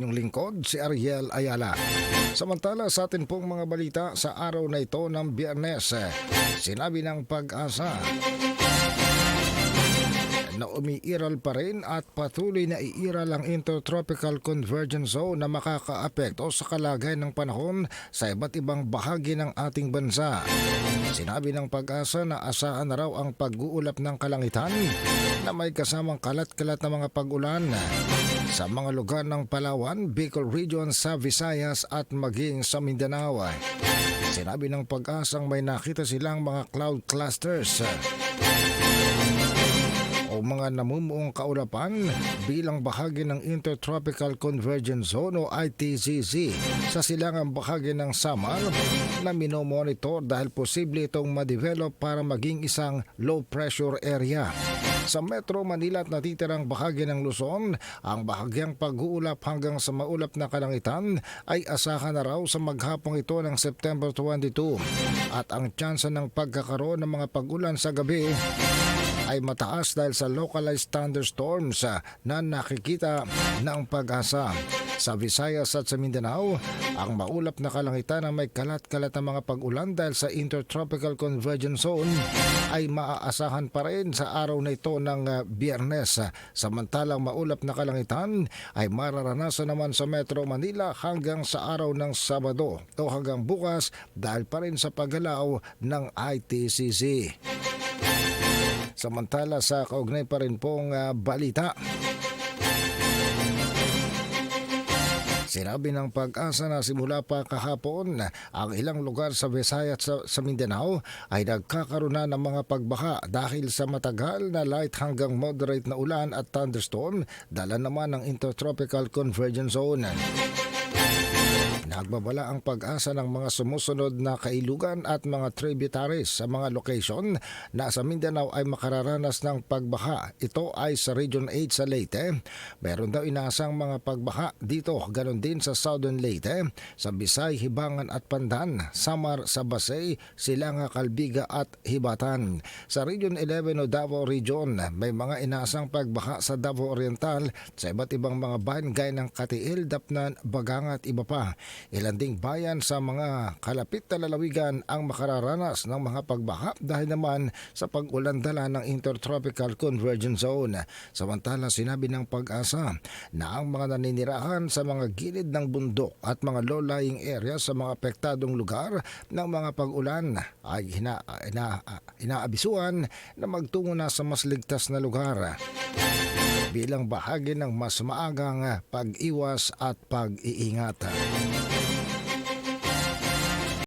Yung lingkod, si Ariel Ayala. Samantala sa atin pong mga balita sa araw na ito ng biyernes, eh, sinabi ng pag-asa na umiiral pa rin at patuloy na iiral ang Intertropical Convergence Zone na makakaapekto sa kalagayan ng panahon sa iba't ibang bahagi ng ating bansa. Sinabi ng pag-asa na asahan na raw ang pag-uulap ng kalangitan na may kasamang kalat-kalat na mga pag-ulan sa mga lugar ng Palawan, Bicol Region sa Visayas at maging sa Mindanao. Sinabi ng pag-asang may nakita silang mga cloud clusters o mga namumuong kaulapan bilang bahagi ng Intertropical Convergence Zone o ITCZ sa silangang bahagi ng Samar na minomonitor dahil posible itong ma-develop para maging isang low pressure area. Sa Metro Manila at natitirang bahagi ng Luzon, ang bahagyang pag-uulap hanggang sa maulap na kalangitan ay asahan na raw sa maghapong ito ng September 22 at ang tsansa ng pagkakaroon ng mga pag-ulan sa gabi ay mataas dahil sa localized thunderstorms na nakikita ng pag-asa. Sa Visayas at sa Mindanao, ang maulap na kalangitan na may kalat-kalat na mga pag-ulan dahil sa Intertropical Convergence Zone ay maaasahan pa rin sa araw na ito ng ah, biyernes. Samantalang maulap na kalangitan ay mararanasan naman sa Metro Manila hanggang sa araw ng Sabado o hanggang bukas dahil pa rin sa paggalaw ng ITCC. Samantala sa kaugnay pa rin pong ah, balita. Sinabi ng pag-asa na simula pa kahapon ang ilang lugar sa Visayas sa, sa Mindanao ay nagkakaroon na ng mga pagbaha dahil sa matagal na light hanggang moderate na ulan at thunderstorm dala naman ng Intertropical Convergence Zone. Nagbabala ang pag-asa ng mga sumusunod na kailugan at mga tributaries sa mga location na sa Mindanao ay makararanas ng pagbaha. Ito ay sa Region 8 sa Leyte. Meron daw inaasang mga pagbaha dito. Ganon din sa Southern Leyte, sa Bisay, Hibangan at Pandan, Samar, sa Basay, Silanga, Kalbiga at Hibatan. Sa Region 11 o Davao Region, may mga inaasang pagbaha sa Davao Oriental sa iba't ibang mga bayan gaya ng Katiil, Dapnan, Baganga at iba pa. Ilan ding bayan sa mga kalapit na lalawigan ang makararanas ng mga pagbaha dahil naman sa pag-ulan dala ng Intertropical Convergence Zone. Samantala sinabi ng pag-asa na ang mga naninirahan sa mga gilid ng bundok at mga low-lying areas sa mga apektadong lugar ng mga pag-ulan ay hina, ina, inaabisuan na magtungo na sa mas ligtas na lugar bilang bahagi ng mas maagang pag-iwas at pag-iingat.